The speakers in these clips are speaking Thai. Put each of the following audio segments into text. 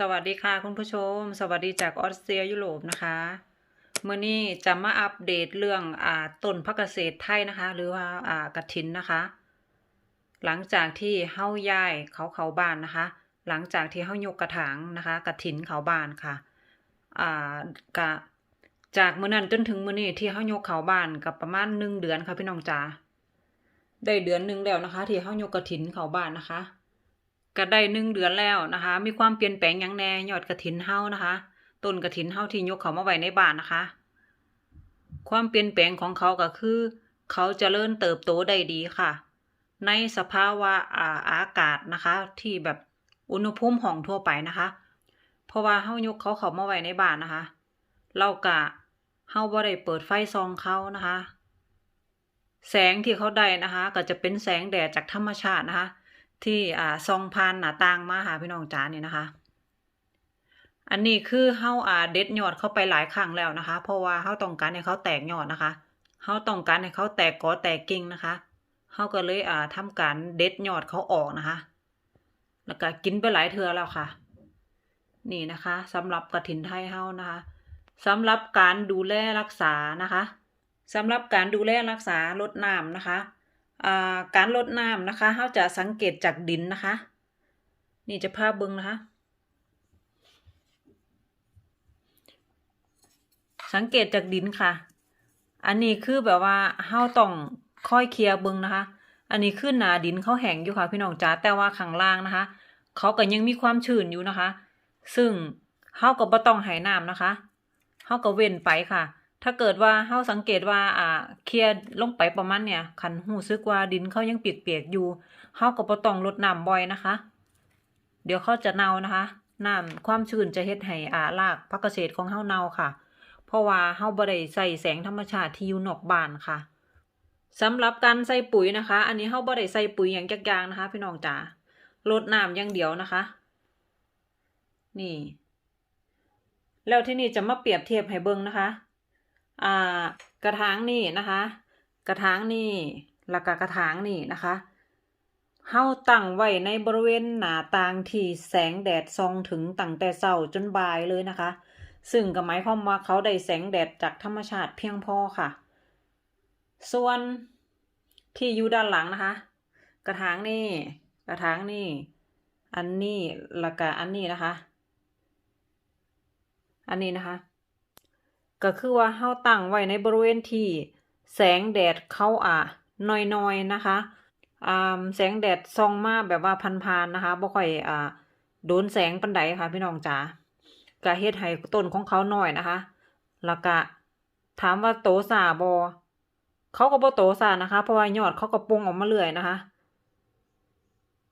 สวัสดีค่ะคุณผู้ชม สวัสดีจากออสเตรียยุโรปนะคะเมื่อนี้จะมาอัปเดตเรื่องอ่าต้นพักเกษตรไทยนะคะ หรือว่าอ่ากระถินนะคะ หลังจากที่เฮ้าย้ายเขาเขาบ้านนะคะ หลังจากที่เฮ้ายกกระถางนะคะกระถินเขาบ้านค่ะอ่ากะจากมื้อนั้นจนถึงมื้อนี้ที่เฮ้ายกเขาบ้านกับประมาณหนึ่งเดือนค่ะพี่น้องจ๋าได้เดือนหนึ่งแล้วนะคะ ที่เฮ้ายกกระถินเขาบ้านนะคะ ก็ได้หนึ่งเดือนแล้วนะคะ มีความเปลี่ยนแปลงอย่างแน่ยอดกระถินเฮานะคะต้นกระถินเฮาที่ยกเขามาไว้ในบ้านนะคะ ความเปลี่ยนแปลงของเขาก็คือ เขาจเจริญเติบโตได้ดีค่ะ ในสภาวะอ่าอากาศนะคะ ที่แบบอุณหภูมิห้องทั่วไปนะคะ เพราะว่าเฮายกเขาเขามาไว้ในบ้านนะคะ เรากะเฮาบ่ได้เปิดไฟซองเขานะคะ แสงที่เขาได้นะคะ ก็จะเป็นแสงแดดจากธรรมชาตินะคะ ที่อ่าซองพานหน้าต่างมาหาพี่น้องจ๋านี่นะคะ อันนี้คือเฮาอ่าเด็ดยอดเข้าไปหลายครั้งแล้วนะคะ เพราะว่าเฮาต้องการให้เขาแตกยอดนะคะเฮาต้องการให้เขาแตกกอแตกกิ่งนะคะเฮาก็เลยอ่าทำการเด็ดยอดเขาออกนะคะ แล้วก็กินไปหลายเทือแล้วค่ะ นี่นะคะสำหรับกระถินไทยเฮานะคะสำหรับการดูแลรักษานะคะสำหรับการดูแลรักษารดน้ำนะคะ การลดน้ำนะคะเราจะสังเกตจากดินนะคะ นี่จะภาพเบิ้งนะคะ สังเกตจากดินค่ะ อันนี้คือแบบว่าเราต้องค่อยเคลียร์เบิ้งนะคะ อันนี้คือหนาดินเขาแห้งอยู่ค่ะพี่น้องจ๋าแต่ว่าข้างล่างนะคะเขาก็ยังมีความชื้นอยู่นะคะ ซึ่งเราก็บ่ต้องให้น้ำนะคะเราก็เว้นไปค่ะ ถ้าเกิดว่าเฮาสังเกตว่า อ่า เคลียร์ลงไปประมาณเนี่ยคันหูซึกว่าดินเขายังเปียกๆอยู่เฮาก็บ่ต้องรดน้ำบ่อยนะคะ เดี๋ยวเขาจะเน่านะคะน้ำความชื้นจะเฮ็ดให้อ่ารากพักเกษตรของเฮาเน่าค่ะ เพราะว่าเฮาบ่ได้ใส่แสงธรรมชาติที่อยู่นอกบ้านค่ะสำหรับการใส่ปุ๋ยนะคะ อันนี้เฮาบ่ได้ใส่ปุ๋ยหยังจักอย่างนะคะ พี่น้องจ๋ารดน้ำอย่างเดียวนะคะ นี่ แล้วที่นี่จะมาเปรียบเทียบให้เบิ่งนะคะ อ่ากระถางนี่นะคะ กระถางนี่แล้วก็กระถางนี่นะคะเฮาตั้งไว้ในบริเวณหน้าต่างที่แสงแดดส่องถึงตั้งแต่เช้าจนบ่ายเลยนะคะ ซึ่งก็หมายความว่าเขาได้แสงแดดจากธรรมชาติเพียงพอค่ะ ส่วนที่อยู่ด้านหลังนะคะ กระถางนี่กระถางนี่ อันนี้แล้วก็อันนี้นะคะ อันนี้นะคะ ก็คือว่าเฮาตั้งไว้ในบริเวณที่แสงแดดเขาอะน้อยๆนะคะอ่าแสงแดดส่องมาแบบว่าพันๆนะคะบ่ค่อยอ่าโดนแสงปานใดค่ะพี่น้องจ๋าก็เฮ็ดให้ต้นของเขาหน้อยนะคะ แล้วก็ถามว่าโตสาบ่เขาก็บ่โตสานะคะ เพราะว่ายอดเขาก็ปงออกมาเรื่อยนะคะ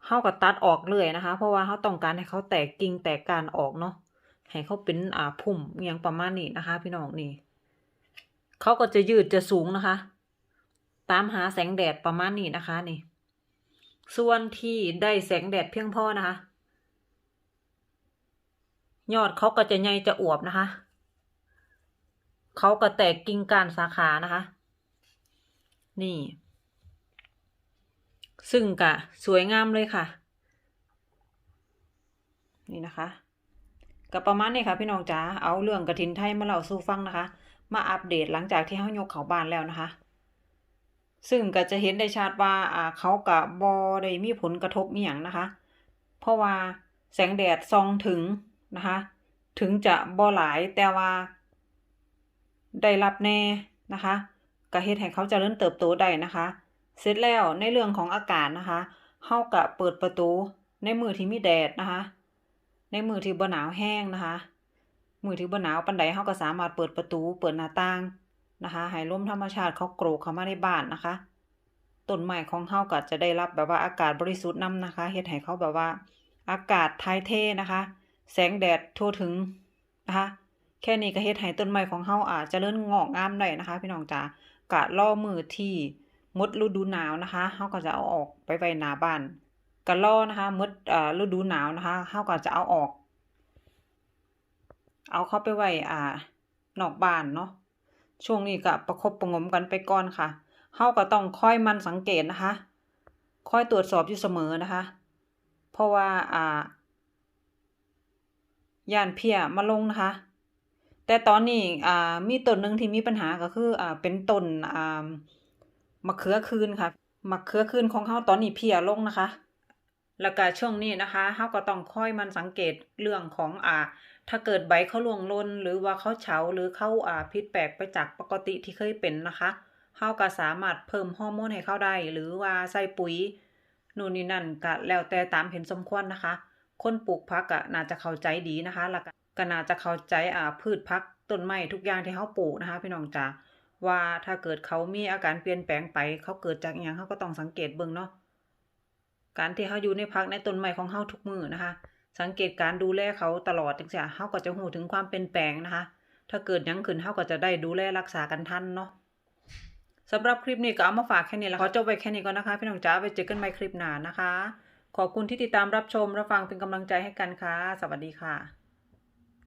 เฮาก็ตัดออกเรื่อยนะคะ เพราะว่าเฮาต้องการให้เขาแตกกิ่งแตกกานออกเนาะ ให้เขาเป็นอ่าพุ่มอย่างประมาณนี้นะคะ พี่น้องนี่เขาก็จะยืดจะสูงนะคะ ตามหาแสงแดดประมาณนี้นะคะนี่ ส่วนที่ได้แสงแดดเพียงพอนะคะ ยอดเขาก็จะใหญ่จะอวบนะคะเขาก็แตกกิ่งก้านสาขานะคะ นี่ ซึ่งกะสวยงามเลยค่ะ นี่นะคะ ก็ประมาณนี้ค่ะพี่น้องจ๋าเอาเรื่องกระถินไทยมาเล่าสู่ฟังนะคะ มาอัปเดตหลังจากที่เขายกเขาบ้านแล้วนะคะ ซึ่งก็จะเห็นได้ชัดว่าอ่าเขากับบอได้มีผลกระทบอย่างนะคะ เพราะว่าแสงแดดส่องถึงนะคะ ถึงจะบ่หลายแต่ว่า ได้รับแน่นะคะก็เฮ็ดให้เขาจเจริญเติบโตได้นะคะ เสร็จแล้วในเรื่องของอากาศนะคะเฮาก็เปิดประตูในมือที่มีแดดนะคะ ในมือที่บ่หนาวแห้งนะคะ มือที่บ่หนาวปานใดเฮาก็สามารถเปิดประตูเปิดหน้าต่างนะคะให้ลมธรรมชาติเขาโกรกเข้ามาในบ้านนะคะต้นไม้ของเฮาก็จะได้รับแบบว่าอากาศบริสุทธิ์นํนะคะเฮ็ดให้เขาแบบว่า อากาศถ่ายเทนะคะ แสงแดดทั่วถึงนะคะแค่นี้ก็เฮ็ดให้ต้นไม้ของเฮาอาจจะเริญงอกงามได้นะคะ พี่น้องจ๋ากะรอมือที่มดฤดูหนาวนะคะเฮาก็จะเอาออกไปไว้หน้าบ้าน ก็รอนะคะหมดเอ่อฤดูหนาวนะคะเฮาก็จะเอาออก เอาเข้าไปไว้อ่านอกบ้านเนาะช่วงนี้ก็ประคบประงมกันไปก่อนค่ะเฮาก็ต้องคอยมันสังเกตนะคะคอยตรวจสอบอยู่เสมอนะคะ เพราะว่าอ่าย่านเพียมาลงนะคะ แต่ตอนนี้อ่ามีต้นหนึ่งที่มีปัญหาก็คืออ่าเป็นต้นอ่ามะเขือคืนค่ะมะเขือคืนของเฮาตอนนี้เพียลงนะคะ แล้วก็ช่วงนี้นะคะเฮาก็ต้องคอยมันสังเกตเรื่องของอ่า ถ้าเกิดใบเขาร่วงลนหรือว่าเขาเฉาหรือเขาอ่าผิดแปลกไปจากปกติที่เคยเป็นนะคะเฮาก็สามารถเพิ่มฮอร์โมนให้เขาได้ หรือว่าใส่ปุ๋ยนู่นนี่นั่นก็แล้วแต่ตามเห็นสมควรนะคะ คนปลูกผักก็น่าจะเข้าใจดีนะคะแล้วก็ก็น่าจะเข้าใจอ่าพืชผักต้นไม้ทุกอย่างที่เฮาปลูกนะคะ พี่น้องจ๋าว่าถ้าเกิดเขามีอาการเปลี่ยนแปลงไปเขาเกิดจากอหยังเฮาก็ต้องสังเกตเบิ่งเนาะ การที่เขาอยู่ในพักในต้นไม้ของเขาทุกมือนะคะ สังเกตการดูแลเขาตลอดจังซี่เขาก็จะหูถึงความเปลี่ยนแปลงนะคะ ถ้าเกิดยังขึ้นเขาก็จะได้ดูแลรักษากันทันเนาะสำหรับคลิปนี้ก็เอามาฝากแค่นี้แล้วขอจบไปแค่นี้ก่อนนะคะ พี่น้องจ๋าไปเจอกันใหม่คลิปหน้านะคะ ขอบคุณที่ติดตามรับชมรับฟังเป็นกำลังใจให้กันค่ะ สวัสดีค่ะ